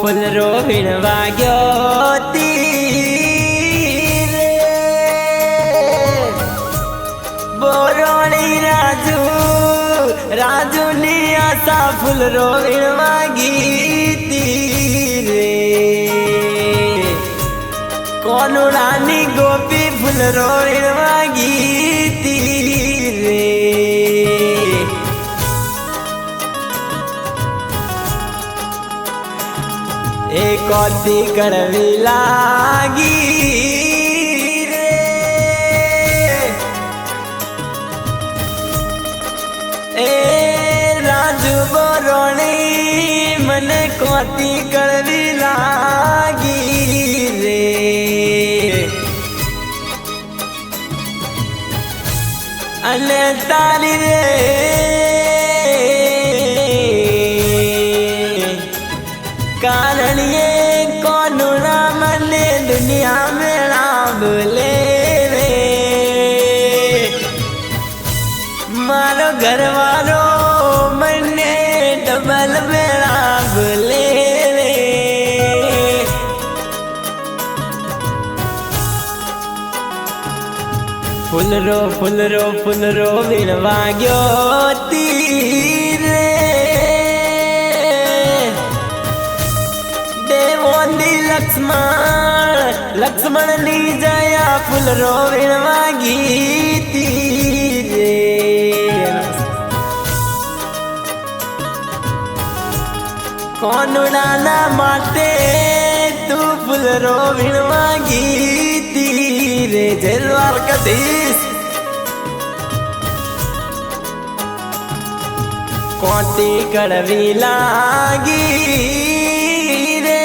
ફૂલરો વીણ વાગ્યો તીરે બોરોણી રાજુ રાજુની આશા ફૂલરો વીણ વાગી. કોનુડાની ગોપી ફૂલરો વીણ વાગી તીરે? એ કોતી કરવી લાગી રે. એ રાજુ બોરોણી મને કોતી કરવી લાગી તારી રે કારણ એ કોનું રામ મને દુનિયા મેળા બોલે. ફૂલરો ફૂલરો ફૂલરો વીણવા ગયો તીરે દેવોની લક્ષ્મણ, લક્ષ્મણની જયા ફૂલરો વીણવા ગીતી તીરે કોનુડાના માટે તું ફૂલરો વીણવા ગીતી રે જય દ્વારકાધીશ કોટી કડવી લાગી રે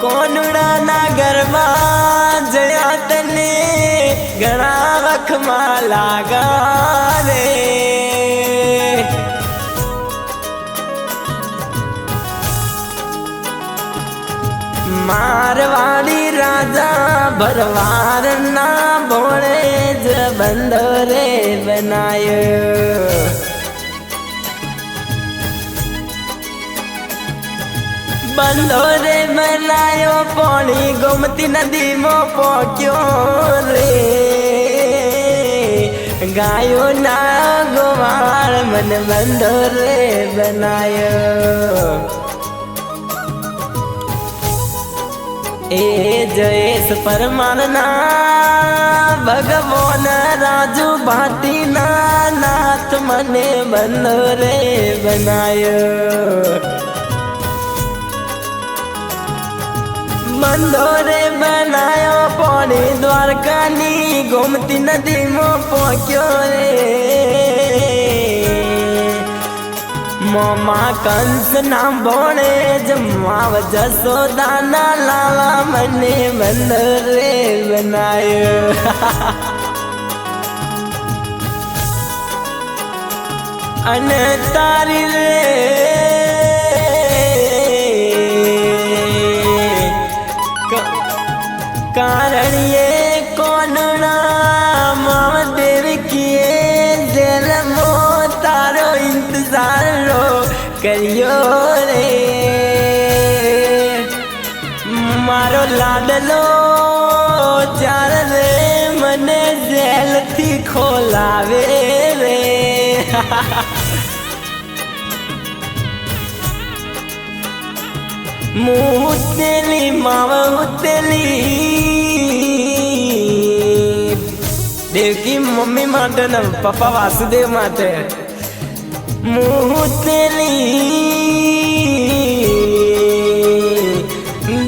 કોનુડાના ઘરમાં જયા તને ઘણા વખમાં લાગા રાજા ભરવાર ના ભોળે જ બંધો રે બનાયો. બંધો રે બનાયો, પોણી ગોમતી નદીમાં પોક્યો રે. ગાયો ના ગોવાળ, મન બંદોરે બનાયો. એ જયેશ પરમારના, ભગવાન રાજુ ભાટીના નાથ મને બંધો રે બનાયો. બંધો રે બનાયો પોણી દ્વારકાની ગોમતી નદીમાં પહોંચ્યો રે. મોમા કંસ ના ભોણે જમાવ જસોદાના લાલા મને બંદર રે બનાયો અને તારી રે ઇંતજાર રો કર્યો રે મારો લાડલો રે મને જેલથી ખોલાવે રે મુતેલી માવ ઉતેલી દેવકી મમ્મી માટે ને પપ્પા વાસુદેવ માટે મુતેલી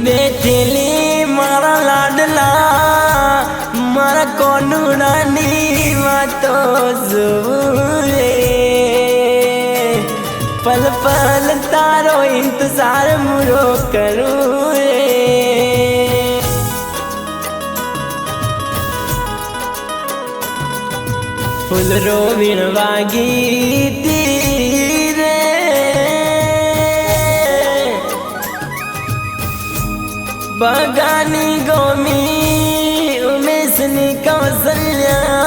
બેઠેલી મારા લાડલા મારા કોનુડાની વાતો જોવે પલ પલ તારો ઇંતજાર મુરો કરું રે ફૂલ રોવીણ વાગી તી રે બગાની ગોમી ઉમેશની કૌશલ્યા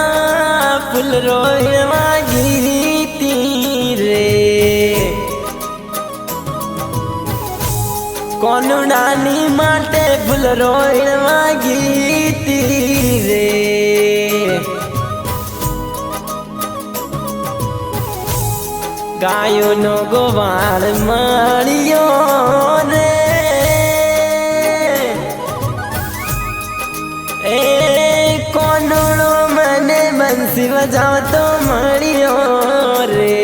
ફૂલ રોવીણ વાગી તી રે કોનું નાની માટે ફૂલ રોઈણ વાગી તી રે ગાયોનો ગોવાળ મળ્યો રે એ કોનળો મને બંસી વજાવતો મળ્યો રે.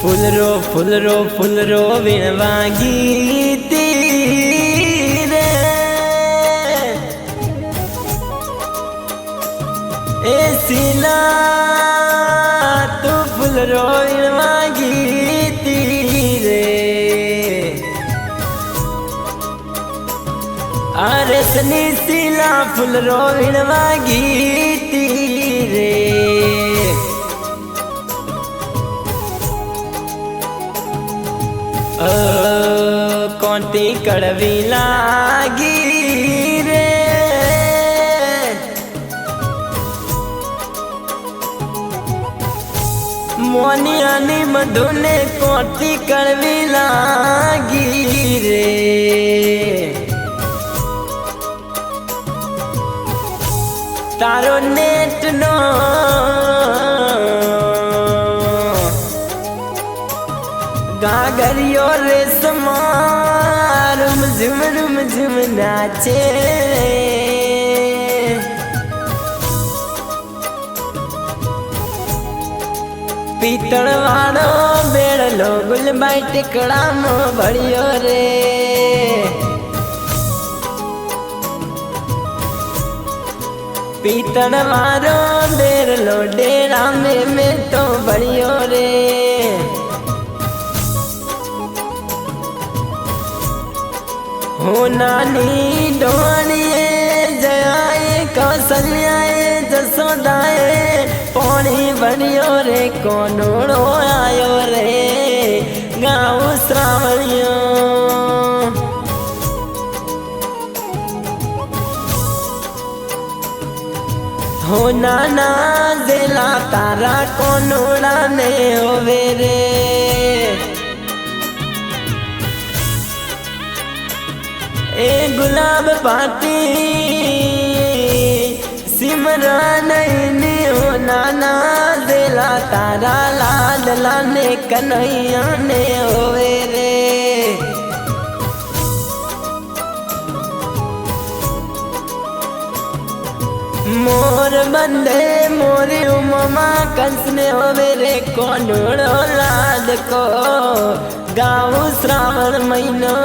ફૂલરો ફૂલરો ફૂલરો વીણવા ગીતી સીલા તું ફૂલરો વીણવા ગીતી રે આરસની સીલા ફૂલરો વીણવા ગીતી રે અ, કોટી કડવી લાગી મોનિયાની મધુને કોટી કરવી લાગી રે. તારો નેટ નો ગાગરિયો રેસમાં રૂમ ઝુમ રૂમ ઝુમ નાચે. પિત્તળ વાળો બેડલો ગુલબાઈ ટીકડામાં ભળ્યો રે. પિત્તળ વાળો બેરલો ડેરા મેં તો ભળ્યો રે. હું નાની ડોણીએ જયાએ કૌશલ્યાએ જસોદાએ ભર્યો રે કોનોડો આયો રે, ગાઉ શ્રાવણિયો. હો નાના જેલા, તારા કોનોડા ને હોવે રે. એ ગુલાબ પાટી સિમરન હો નાના દેલા તારા લાદલા ને કનૈયા ને હોવે રે મોર બંદે મોરી ઉમમાં કંસને હોવે રે કોનોડો લાદ કો ગાઉ શ્રાવણ મહિનો